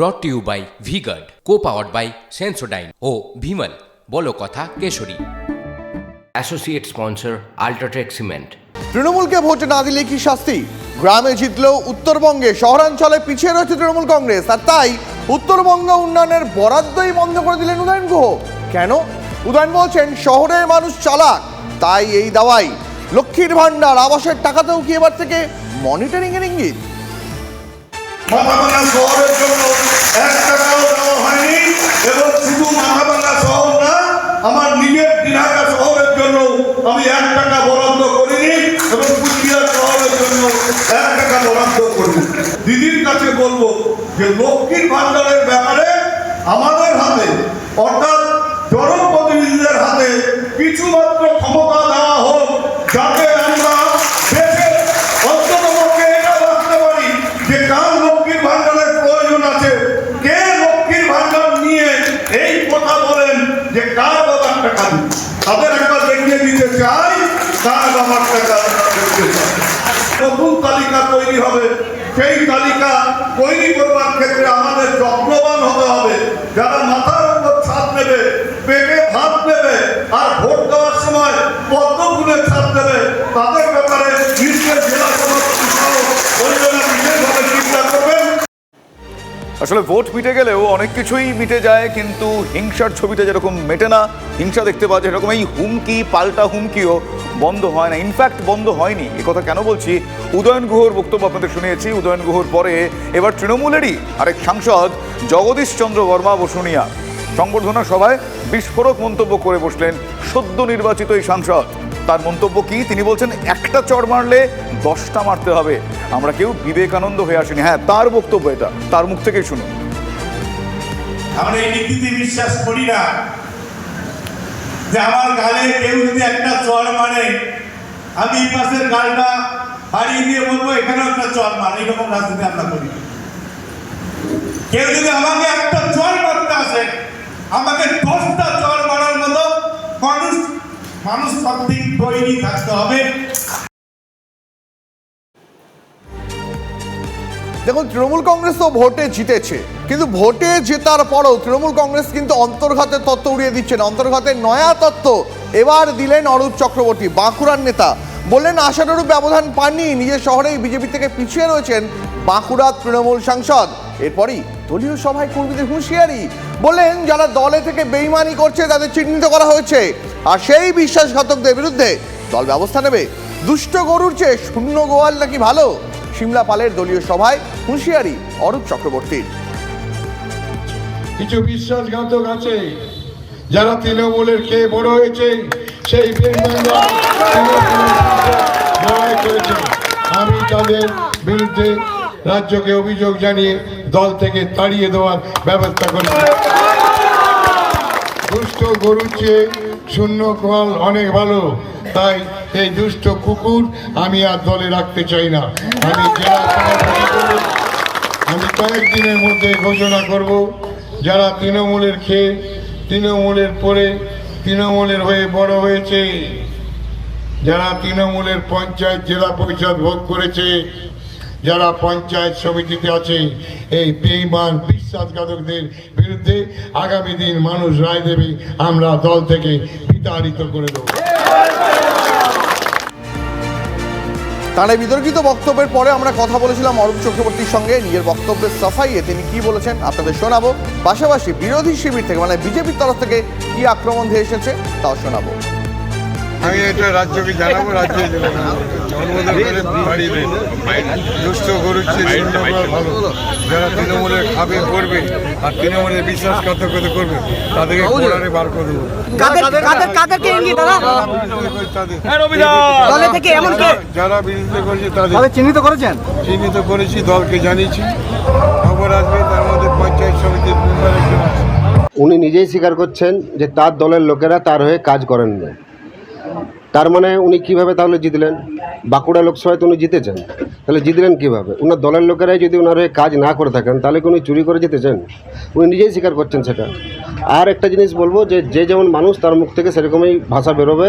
Brought to you by VGuard co powered by Sensodyne ও ভিমল বলো কথা Kesari. Associate sponsor UltraTech cement তৃণমূলকে vote না দিলে কি শাস্তি? গ্রামে জিতলেও উত্তরবঙ্গে শহরাঞ্চলে পিছিয়ে রয়েছে তৃণমূল কংগ্রেস আর তাই উত্তরবঙ্গ উন্নয়নের বরাদ্দই বন্ধ করে দিলেন উদয়ন গুহ। কেন? উদয়ন বলছেন শহরের মানুষ চালাক তাই এই দাওয়াই। লক্ষ্মীর ভাণ্ডার আবাসের টাকাতেও কি এবার থেকে মনিটরিং এর ইঙ্গিত শহরের জন্য এক টাকাও দেওয়া হয়নি, এবং শুধু মাথাভাঙা শহর না, আমার নিজের দিনহাটা শহরের জন্য আমি এক টাকা বরাদ্দ করিনি, এবং কুচবিহার জন্য এক টাকা বরাদ্দ করিনি। দিদির কাছে বলব যে লক্ষ্মীর ভাণ্ডারের ব্যাপারে আমাদের হাতে, অর্থাৎ জনপ্রতিনিধিদের হাতে কিছুমাত্র ক্ষমতা দেওয়া হোক, যাতে আমরা দেশে অন্ততপক্ষে এটা রাখতে পারি যে কার লক্ষ্মীর ভাণ্ডারের প্রয়োজন আছে কে লক্ষ্মীর ভাণ্ডার নিয়ে এই কথা বলেন যে কার বাবার টাকা দিন। তাদের একবার দেখিয়ে দিতে চাই, তার বাবার টাকা নতুন তালিকা তৈরি হবে? সেই তালিকা তৈরি করবার ক্ষেত্রে আমাদের যত্নবান হতে হবে। যারা আসলে ভোট মিটে গেলেও অনেক কিছুই মিটে যায়, কিন্তু হিংসার ছবিটা যেরকম মেটে না, হিংসা দেখতে পাওয়া যায় এরকম এই হুমকি, পাল্টা হুমকিও বন্ধ হয় না। ইনফ্যাক্ট বন্ধ হয়নি। কথা কেন বলছি? উদয়ন গুহর বক্তব্য আপনাদের শুনিয়েছি। উদয়ন গুহর পরে এবার তৃণমূলেরই আরেক সাংসদ জগদীশ চন্দ্র বর্মা বসুনিয়া। সংবর্ধনা সভায় বিস্ফোরক মন্তব্য করে বসলেন সদ্য নির্বাচিত এই সাংসদ। তার মন্তব্য কি? তিনি বলছেন, একটা চড় মারলে দশটা মারতে হবে। আমরা কেউ বিবেকানন্দ হয়ে আসিনি। হ্যাঁ তার বক্তব্য এটা। তার মুখ থেকেই শুনুন। আমরা এই নীতিতে বিশ্বাস করি না যে আমার গালে কেউ যদি একটা চর মারে, আমি এই পাশের গালটা হারিয়ে দিয়ে বলব, এখানেও একটা চর মার। এইরকম রাজনীতি আমরা করি কেউ যদি আমাকে একটা চর মারতে আসে, আমাকে দশটা চর মারার মতো মানুষ মানুষ সবদিন তৈরি থাকতে হবে। দেখুন, তৃণমূল কংগ্রেস তো ভোটে জিতেছে, কিন্তু ভোটে জেতার পরও তৃণমূল কংগ্রেস কিন্তু অন্তর্ঘাতের তত্ত্ব উড়িয়ে দিচ্ছেন অন্তর্ঘাতের নয়া তত্ত্ব এবার দিলেন অরূপ চক্রবর্তী, বাঁকুড়ার নেতা। বললেন, আশানুরূপ ব্যবধান পাননি, নিজের শহরেই বিজেপি থেকে পিছিয়ে রয়েছেন বাঁকুড়ার তৃণমূল সাংসদ। এরপরই দলীয় সভায় কর্মীদের হুঁশিয়ারি। বললেন, যারা দলে থেকে বেইমানি করছে, তাদের চিহ্নিত করা হয়েছে। আর সেই বিশ্বাসঘাতকদের বিরুদ্ধে দল ব্যবস্থা নেবে। দুষ্ট গরুর চেয়ে শূন্য গোয়াল নাকি ভালো? সিমলা পালের দলীয় সভায় হুঁশিয়ারি অরূপ চক্রবর্তীর। কিছু বিশ্বাসঘাতক আছে যারা তৃণমূলের কে বড় হয়েছে, সেই করেছে। আমি তাদের বিরুদ্ধে রাজ্যকে অভিযোগ জানিয়ে দল থেকে তাড়িয়ে দেওয়ার ব্যবস্থা করেছি। দুষ্ট গরুর চেয়ে শূন্য কল অনেক ভালো তাই এই দুষ্ট কুকুর আমি আর দলে রাখতে চাই না আমি। আমি কয়েকদিনের মধ্যে ঘোষণা করব, যারা তৃণমূলের খেয়ে, তৃণমূলের পরে, তৃণমূলের হয়ে বড় হয়েছে, যারা তৃণমূলের পঞ্চায়েত জেলা পরিষদ ভোগ করেছে, যারা পঞ্চায়েত সমিতিতে আছে, এই বেইমান বিশ্বাসঘাতকদের বিরুদ্ধে আগামী দিন মানুষ রায় দেবে, আমরা দল থেকে বিতাড়িত করে দেব। তার বিতর্কিত বক্তব্যের পরে আমরা কথা বলেছিলাম অরূপ চক্রবর্তীর সঙ্গে। নিজের বক্তব্যের সাফাইয়ে তিনি কি বলেছেন আপনাদের শোনাবো। পাশাপাশি বিরোধী শিবির থেকে মানে বিজেপির তরফ থেকে কি আক্রমণ দিয়ে এসেছে, তাও শোনাবো। আমি এটা রাজ্যকে জানাব রাজ্যে দুষ্ট শূন্যবার ভালো। যারা তৃণমূলের খাবে করবে আর তৃণমূলের বিশ্বাসঘাতকতা করবে তাদেরকে কোড়ারে বার করে দেবো। কাদের কাদের কাদেরকে ইঙ্গিত দাদা? তাদের। দলে থেকে এমন কে? যারা বিরোধিতা করেছে তাদের। চিহ্নিত করেছেন? চিহ্নিত করেছি দলকে জানিয়েছি। খবর আসবে তার মধ্যে পঞ্চায়েত সমিতির উনি নিজেই স্বীকার করছেন যে তার দলের লোকেরা তার হয়ে কাজ করেন না তার মানে উনি কীভাবে তাহলে জিতলেন? বাঁকুড়া লোকসভায় তো উনি জিতেছেন। তাহলে জিতলেন কীভাবে? ওনার দলের লোকেরাই যদি ওনার কাজ না করে থাকেন, তাহলে কি উনি চুরি করে জিতেছেন? উনি নিজেই স্বীকার করছেন সেটা। আর একটা জিনিস বলব যে যে যেমন মানুষ তার মুখ থেকে সেরকমই ভাষা বেরোবে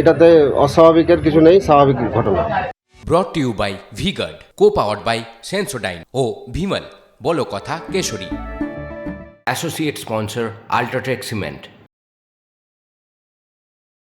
এটাতে অস্বাভাবিকের কিছু নেই, স্বাভাবিক ঘটনা। Brought you by VGuard co powered by Sensodyne ও ভিমল বলো কথা Keshari. Associate sponsor UltraTech cement